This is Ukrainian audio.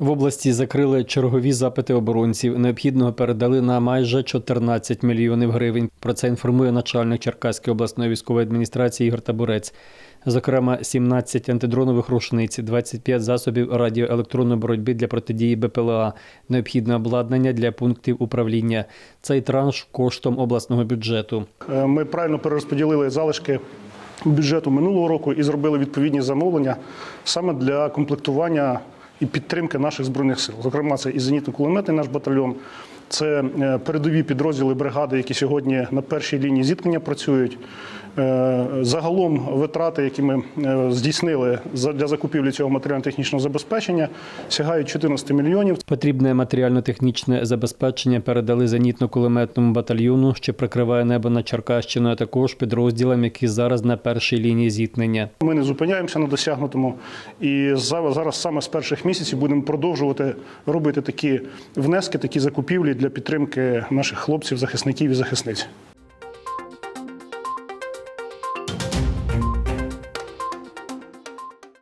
В області закрили чергові запити оборонців. Необхідного передали на майже 14 мільйонів гривень. Про це інформує начальник Черкаської обласної військової адміністрації Ігор Табурець. Зокрема, 17 антидронових рушниць, 25 засобів радіоелектронної боротьби для протидії БПЛА, необхідне обладнання для пунктів управління. Цей транш коштом обласного бюджету. Е, Ми правильно перерозподілили залишки бюджету минулого року і зробили відповідні замовлення саме для комплектування і підтримки наших збройних сил. Зокрема, це і зенітно-кулеметний наш батальйон, це е, передові підрозділи бригади, які сьогодні на першій лінії зіткнення працюють. Е, Загалом витрати, які ми е, здійснили для закупівлі цього матеріально-технічного забезпечення, сягають 14 мільйонів. Потрібне матеріально-технічне забезпечення передали зенітно-кулеметному батальйону, що прикриває небо над Черкащиною, а також підрозділам, які зараз на першій лінії зіткнення. Ми не зупиняємося на досягнутому. І зараз саме з перших місяців будемо продовжувати робити такі внески, такі закупівлі для підтримки наших хлопців, захисників і захисниць.